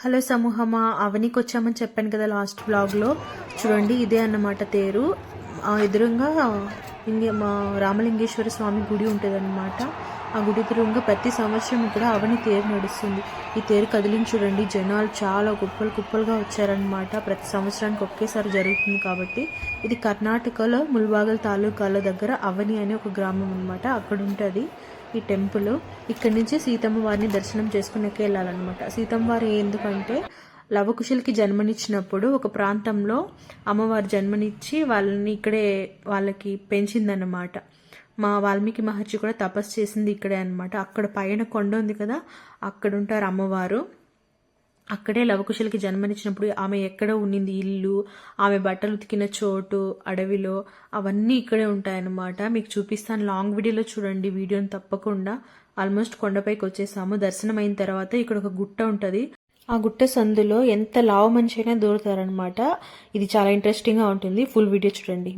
Hello సమూహమా అవనికి వచ్చామని చెప్పాను కదా లాస్ట్ బ్లాగ్లో. చూడండి ఇదే అన్నమాట తేరు. ఆ ఎదురుగా ఇంగే మా రామలింగేశ్వర స్వామి గుడి ఉంటుందన్నమాట. ఆ గుడి ఎదురుగా ప్రతి సంవత్సరం ఇక్కడ అవని తేరు నడుస్తుంది. ఈ తేరు కదిలించి చూడండి జనాలు చాలా కుప్పలు కుప్పలుగా వచ్చారనమాట ప్రతి సంవత్సరానికి ఒకేసారి జరుగుతుంది కాబట్టి. ఇది కర్ణాటకలో ముల్బాగల్ తాలూకాల దగ్గర అవని అనే ఒక గ్రామం అనమాట అక్కడ ఉంటుంది ఈ టెంపుల్ ఇక్కడి నుంచి సీతమ్మ వారిని దర్శనం చేసుకునేకి వెళ్ళాలన్నమాట. సీతమ్మ వారు ఎందుకంటే లవకుశులకి జన్మనిచ్చినప్పుడు ఒక ప్రాంతంలో అమ్మవారు జన్మనిచ్చి వాళ్ళని ఇక్కడే వాళ్ళకి పెంచిందన్నమాట. మా వాల్మీకి మహర్షి కూడా తపస్సు చేసింది ఇక్కడే అనమాట అక్కడ పైన కొండ ఉంది కదా అక్కడ ఉంటారు అమ్మవారు. అక్కడే లవకుశలకి జన్మనిచ్చినప్పుడు ఆమె ఎక్కడ ఉండింది ఇల్లు ఆమె బట్టలు ఉతికిన చోటు అడవిలో అవన్నీ ఇక్కడే ఉంటాయన్నమాట. మీకు చూపిస్తాను. లాంగ్ వీడియోలో చూడండి. వీడియోని తప్పకుండా ఆల్మోస్ట్ కొండపైకి వచ్చేసాము. దర్శనం అయిన తర్వాత ఇక్కడ ఒక గుట్ట ఉంటుంది. ఆ గుట్ట సందులో ఎంత లావు మనిషి అయినా దూరుతారనమాట ఇది చాలా ఇంట్రెస్టింగ్గా ఉంటుంది. ఫుల్ వీడియో చూడండి.